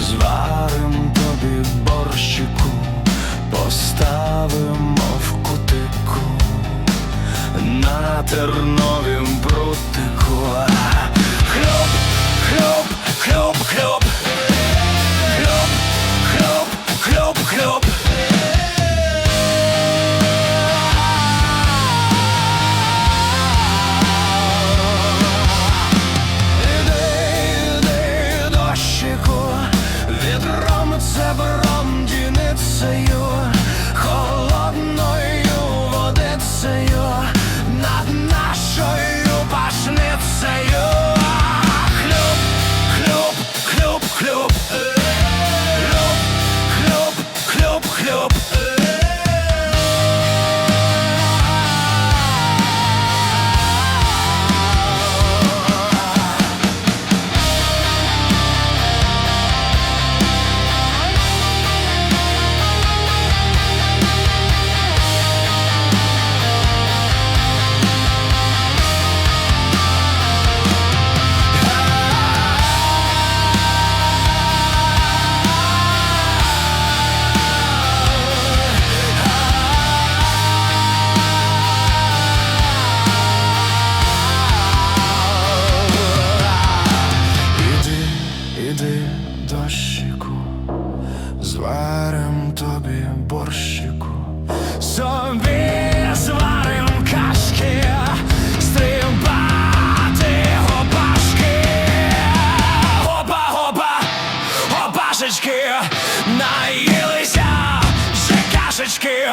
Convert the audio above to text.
Зварим тобі борщику, поставимо терновім прутику. Зварим тобі борщику, собі зварим кашки, стрибати гопашки, гопа, гопа, опашечки, наїлися ще кашечки.